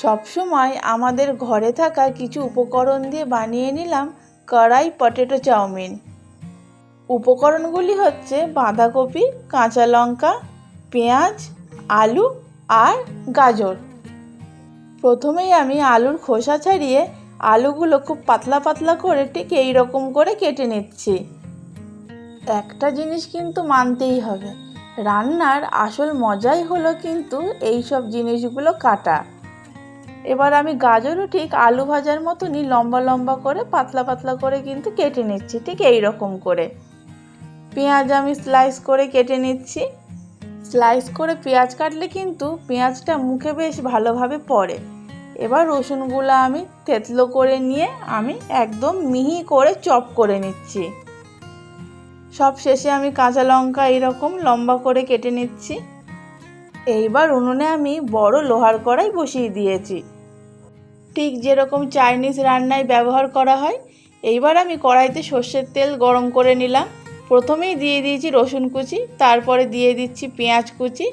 সবসময় আমাদের ঘরে থাকা কিছু উপকরণ দিয়ে বানিয়ে নিলাম কড়াই পটেটো চাউমিন। উপকরণগুলি হচ্ছে বাঁধাকপি, কাঁচা লঙ্কা, পেঁয়াজ, আলু আর গাজর। প্রথমেই আমি আলুর খোসা ছাড়িয়ে আলুগুলো খুব পাতলা পাতলা করে ঠিক এই রকম করে কেটে নিচ্ছি। একটা জিনিস কিন্তু মানতেই হবে, রান্নার আসল মজাই হলো কিন্তু এই সব জিনিসগুলো কাটা। এবার আমি গাজরও ঠিক আলু ভাজার মতনই লম্বা লম্বা করে, পাতলা পাতলা করে কিন্তু কেটে নিচ্ছি, ঠিক এই রকম করে। পেঁয়াজ আমি স্লাইস করে কেটে নিচ্ছি। স্লাইস করে পেঁয়াজ কাটলে কিন্তু পেঁয়াজটা মুখে বেশ ভালোভাবে পড়ে। এবার রসুনগুলো আমি থেতলো করে নিয়ে আমি একদম মিহি করে চপ করে নিচ্ছি। সব শেষে আমি কাঁচা লঙ্কা এইরকম লম্বা করে কেটে নিচ্ছি। এইবার উনুনে আমি বড় লোহার কড়াই বসিয়ে দিয়েছি। ঠিক যেরকম চাইনিজ রান্নায় ব্যবহার করা হয়, এইবার আমি কড়াইতে সর্ষের তেল গরম করে নিলাম। প্রথমেই দিয়ে দিয়েছি রসুন কুচি, তারপরে দিয়ে দিচ্ছি পেঁয়াজ কুচি।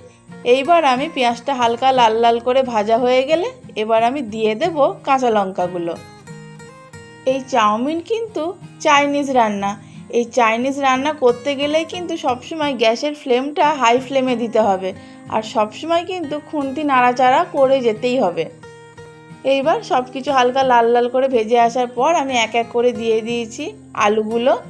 এইবার আমি পেঁয়াজটা হালকা লাল লাল করে ভাজা হয়ে গেলে এবার আমি দিয়ে দেব কাঁচা লঙ্কাগুলো। এই চাউমিন কিন্তু চাইনিজ রান্না। এই চাইনিজ রান্না করতে গেলে কিন্তু সবসময় গ্যাসের ফ্লেমটা হাই ফ্লেমে দিতে হবে। আর সবসময় কিন্তু খুন্তি নাড়াচাড়া করে যেতেই হবে। এইবার সব কিছু হালকা লাল লাল করে ভেজে আসার পর আমি এক এক করে দিয়ে দিয়েছি আলুগুলো।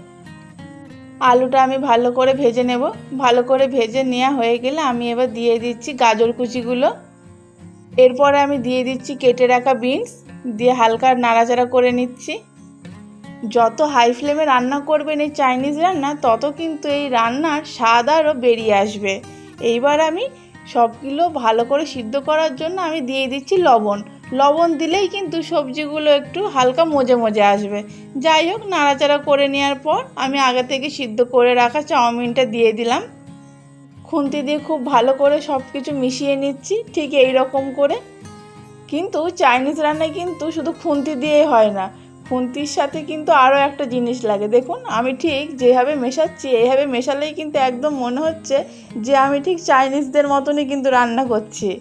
আলুটা আমি ভালো করে ভেজে নেব। ভালো করে ভেজে নেওয়া হয়ে গেলে আমি এবার দিয়ে দিচ্ছি গাজর কুচিগুলো। এরপরে আমি দিয়ে দিচ্ছি কেটে রাখা বিনস। দিয়ে হালকা নাড়াচাড়া করে নিচ্ছি। যত হাই ফ্লেমে রান্না করবেন এই চাইনিজ রান্না, তত কিন্তু এই রান্নার স্বাদ আরও বেরিয়ে আসবে। এইবার আমি সবগুলো ভালো করে সিদ্ধ করার জন্য আমি দিয়ে দিচ্ছি লবণ। লবণ দিলেই কিন্তু সবজিগুলো একটু হালকা মজে মজে আসবে। যাই হোক, নাড়াচাড়া করে নেওয়ার পর আমি আগে থেকে সিদ্ধ করে রাখা চাউমিনটা দিয়ে দিলাম। খুন্তি দিয়ে খুব ভালো করে সব কিছু মিশিয়ে নিচ্ছি, ঠিক এই রকম করে। কিন্তু চাইনিজ রান্নায় কিন্তু শুধু খুন্তি দিয়ে হয় না, খুন্তির সাথে কিন্তু আরও একটা জিনিস লাগে। দেখুন, আমি ঠিক যেভাবে মেশাচ্ছি, এইভাবে মেশালেই কিন্তু একদম মনে হচ্ছে যে আমি ঠিক চাইনিজদের মতনই কিন্তু রান্না করছি।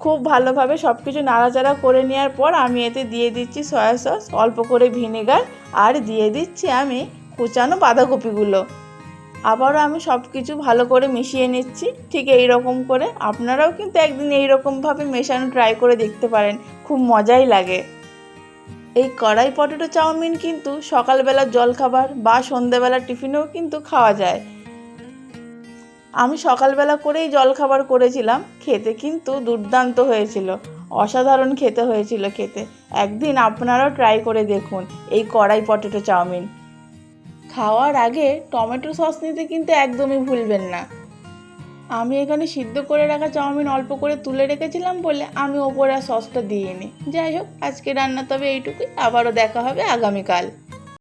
খুব ভালোভাবে সব কিছু নাড়াচাড়া করে নেওয়ার পর আমি এতে দিয়ে দিচ্ছি সয়া সস, অল্প করে ভিনেগার আর দিয়ে দিচ্ছি আমি কুচানো বাঁধাকপিগুলো। আবারও আমি সব কিছু ভালো করে মিশিয়ে নিচ্ছি, ঠিক এই রকম করে। আপনারাও কিন্তু একদিন এই রকমভাবে মেশানো ট্রাই করে দেখতে পারেন, খুব মজাই লাগে। এই কড়াই পটেটো চাউমিন কিন্তু সকালবেলার জলখাবার বা সন্ধেবেলা টিফিনেও কিন্তু খাওয়া যায়। আমি সকালবেলা করেই জলখাবার করেছিলাম, খেতে কিন্তু দুর্দান্ত হয়েছিল। অসাধারণ খেতে হয়েছিল খেতে। একদিন আপনারাও ট্রাই করে দেখুন এই কড়াই পটেটো চাউমিন। খাওয়ার আগে টমেটো সস নিতে কিন্তু একদমই ভুলবেন না। আমি এখানে সিদ্ধ করে রাখা চাউমিন অল্প করে তুলে রেখেছিলাম বলে আমি ওপরে সসটা দিইনি। যাই হোক, আজকে রান্না তবে এইটুকুই। আবারও দেখা হবে আগামীকাল।